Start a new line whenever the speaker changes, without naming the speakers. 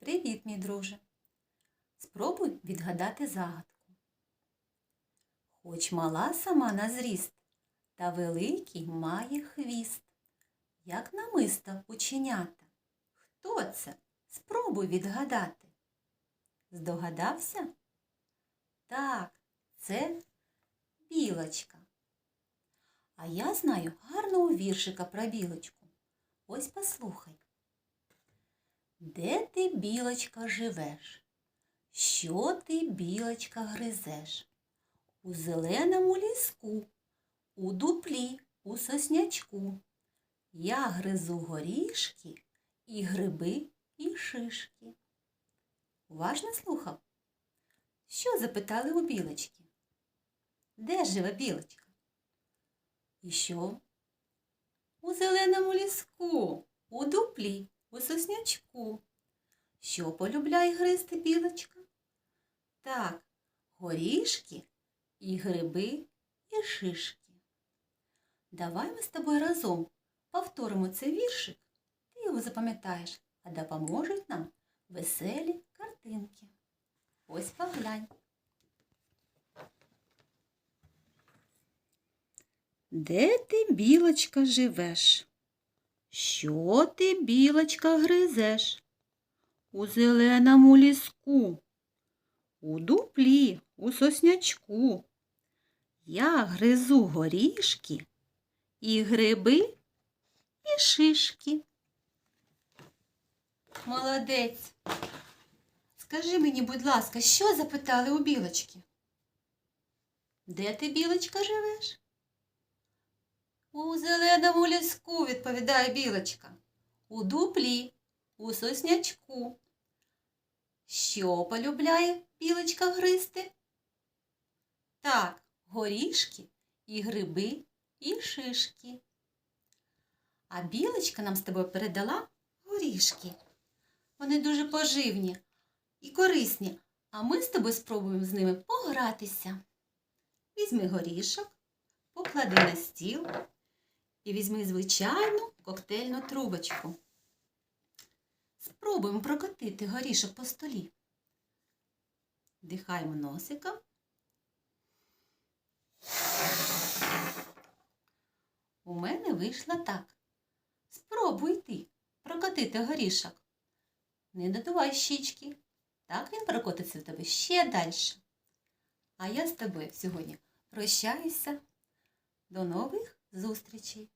Привіт, мій друже. Спробуй відгадати загадку. Хоч мала сама на зріст, та великий має хвіст, як намиста ученята. Хто це? Спробуй відгадати. Здогадався? Так, це білочка. А я знаю гарного віршика про білочку. Ось послухай. Де ти, білочка, живеш? Що ти, білочка, гризеш? У зеленому ліску, у дуплі, у соснячку. Я гризу горішки і гриби, і шишки. Уважно слухав? Що запитали у білочки? Де живе білочка? І що? У зеленому ліску, у дуплі, у соснячку. Що полюбляє гризти білочка? Так, горішки і гриби, і шишки. Давай ми з тобою разом повторимо цей віршик. Ти його запам'ятаєш, а допоможуть нам веселі картинки. Ось поглянь. Де ти, білочка, живеш? Що ти, білочка, гризеш? У зеленому ліску, у дуплі, у соснячку. Я гризу горішки і гриби, і шишки. Молодець. Скажи мені, будь ласка, що запитали у білочки? Де ти, білочка, живеш? У зеленому ліску, відповідає білочка. У дуплі, у соснячку. Що полюбляє білочка гризти? Так, горішки і гриби, і шишки. А білочка нам з тобою передала горішки. Вони дуже поживні і корисні, а ми з тобою спробуємо з ними погратися. Візьми горішок, поклади на стіл і візьми звичайну коктейльну трубочку. Спробуємо прокотити горішок по столі. Дихаємо носиком. У мене вийшло так. Спробуй ти прокотити горішок. Не надувай щічки. Так він прокотиться в тебе ще далі. А я з тобою сьогодні прощаюся. До нових зустрічей!